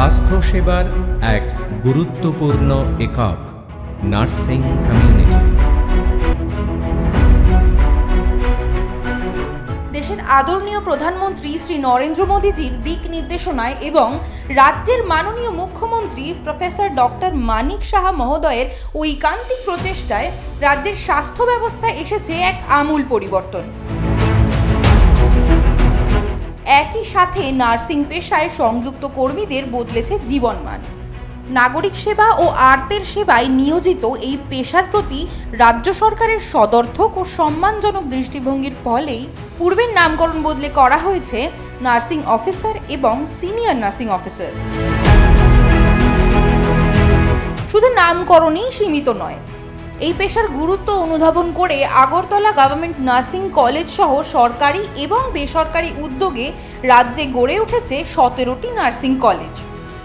স্বাস্থ্যসেবার এক গুরুত্বপূর্ণ একক, নার্সিং কমিউনিটি। দেশের আদরণীয় প্রধানমন্ত্রী শ্রী নরেন্দ্র মোদীজির দিক নির্দেশনায় এবং রাজ্যের মাননীয় মুখ্যমন্ত্রী প্রফেসর ডক্টর মানিক সাহা মহোদয়ের ঐকান্তিক প্রচেষ্টায় রাজ্যের স্বাস্থ্য ব্যবস্থায় এসেছে এক আমূল পরিবর্তন। একই সাথে নার্সিং পেশায় সংযুক্ত কর্মীদের বদলেছে জীবনমান। নাগরিক সেবা ও আর্তের সেবায় নিয়োজিত এই পেশার প্রতি রাজ্য সরকারের সদর্থক ও সম্মানজনক দৃষ্টিভঙ্গির ফলেই পূর্বের নামকরণ বদলে করা হয়েছে নার্সিং অফিসার এবং সিনিয়র নার্সিং অফিসার। শুধু নামকরণেই সীমিত নয় এই পেশার গুরুত্ব অনুধাবন করে আগরতলা গভর্নমেন্ট নার্সিং কলেজ সহ সরকারি এবং বেসরকারি উদ্যোগে রাজ্যে গড়ে উঠেছে সতেরোটি নার্সিং কলেজ।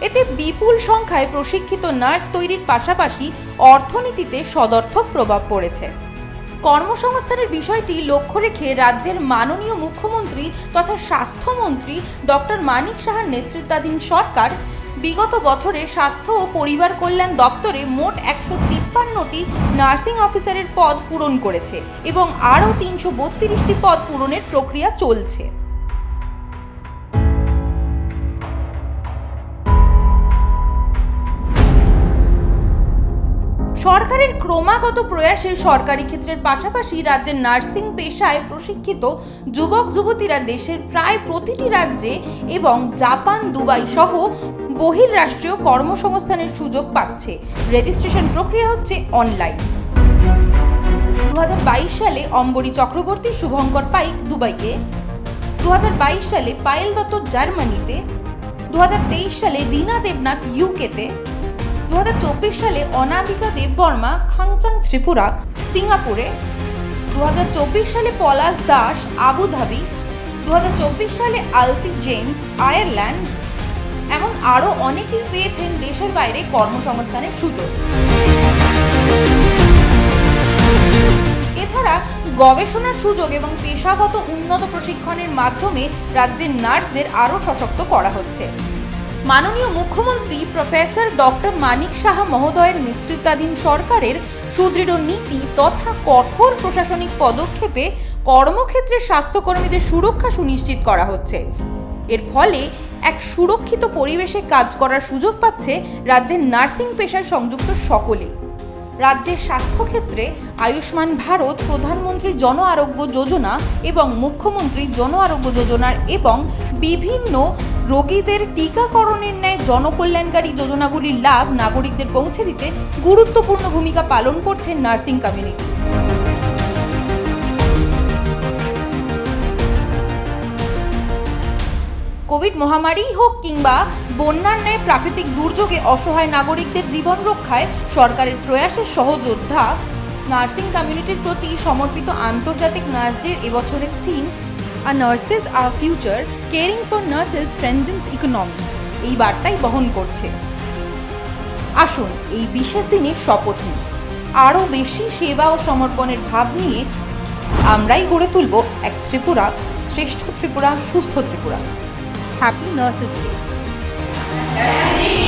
এতে বিপুল সংখ্যায় প্রশিক্ষিত নার্স তৈরির পাশাপাশি অর্থনীতিতে সদর্থক প্রভাব পড়েছে। কর্মসংস্থানের বিষয়টি লক্ষ্য রেখে রাজ্যের মাননীয় মুখ্যমন্ত্রী তথা স্বাস্থ্যমন্ত্রী ডক্টর মানিক সাহার নেতৃত্বাধীন সরকার বিগত বছরে স্বাস্থ্য ও পরিবার কল্যাণ দপ্তরে মোট একশো তিপ্পান্নটি নার্সিং অফিসারের পদ পূরণ করেছে এবং আরও তিনশো বত্রিশটি পদ পূরণের প্রক্রিয়া চলছে। সরকারের ক্রমাগত প্রয়াসে সরকারি ক্ষেত্রের পাশাপাশি রাজ্যের নার্সিং পেশায় প্রশিক্ষিত যুবক যুবতীরা দেশের প্রায় প্রতিটি রাজ্যে এবং জাপান, দুবাই সহ বহির্রাষ্ট্রীয় কর্মসংস্থানের সুযোগ পাচ্ছে। রেজিস্ট্রেশন প্রক্রিয়া হচ্ছে অনলাইন। দু হাজার বাইশ সালে অম্বরী চক্রবর্তী শুভঙ্কর পাইক দুবাইয়ে দু হাজার বাইশ সালে পায়েল দত্ত জার্মানিতে। দু হাজার তেইশ সালে রীনা দেবনাথ ইউকেতে। দু হাজার চব্বিশ সালে অনামিকা দেববর্মা খাংচাং ত্রিপুরা সিঙ্গাপুরে। দু হাজার চব্বিশ সালে পলাশ দাস আবুধাবি। দু হাজার চব্বিশ সালে আলফি জেমস আয়ারল্যান্ড। এমন আরও অনেকেই পেয়েছেন দেশের বাইরে কর্মসংস্থানের সুযোগ। এছাড়া গবেষণার সুযোগ এবং পেশাগত উন্নত প্রশিক্ষণের মাধ্যমে রাজ্যের নার্সদের আরও সশক্ত করা হচ্ছে। মাননীয় মুখ্যমন্ত্রী প্রফেসর ডক্টর মানিক সাহা মহোদয়ের নেতৃত্বাধীন সরকারের সুদৃঢ় নীতি তথা কঠোর প্রশাসনিক পদক্ষেপে কর্মক্ষেত্রে স্বাস্থ্যকর্মীদের সুরক্ষা সুনিশ্চিত করা হচ্ছে। এর ফলে এক সুরক্ষিত পরিবেশে কাজ করার সুযোগ পাচ্ছে রাজ্যের নার্সিং পেশায় সংযুক্ত সকলে রাজ্যের স্বাস্থ্যক্ষেত্রে আয়ুষ্মান ভারত, প্রধানমন্ত্রী জন আরোগ্য যোজনা এবং মুখ্যমন্ত্রী জন আরোগ্য যোজনার এবং বিভিন্ন রোগীদের টিকাকরণের ন্যায় জনকল্যাণকারী যোজনাগুলির লাভ নাগরিকদের পৌঁছে দিতে গুরুত্বপূর্ণ ভূমিকা পালন করছে নার্সিং কমিউনিটি। কোভিড মহামারী হোক কিংবা বন্যার ন্যায় প্রাকৃতিক দুর্যোগে অসহায় নাগরিকদের জীবন রক্ষায় সরকারের প্রয়াসের সহযোদ্ধা নার্সিং কমিউনিটির প্রতি সমর্পিত আন্তর্জাতিক নার্স ডের এবছরের theme our nurses our future caring for nurses strengthens economics এই বার্তাই বহন করছে। আসুন এই বিশেষ দিনে শপথ নিই। আরও বেশি সেবা ও সমর্পণের ভাব নিয়ে আমরাই গড়ে তুলব এক ত্রিপুরা, শ্রেষ্ঠ ত্রিপুরা, সুস্থ ত্রিপুরা। Happy Nurses Day.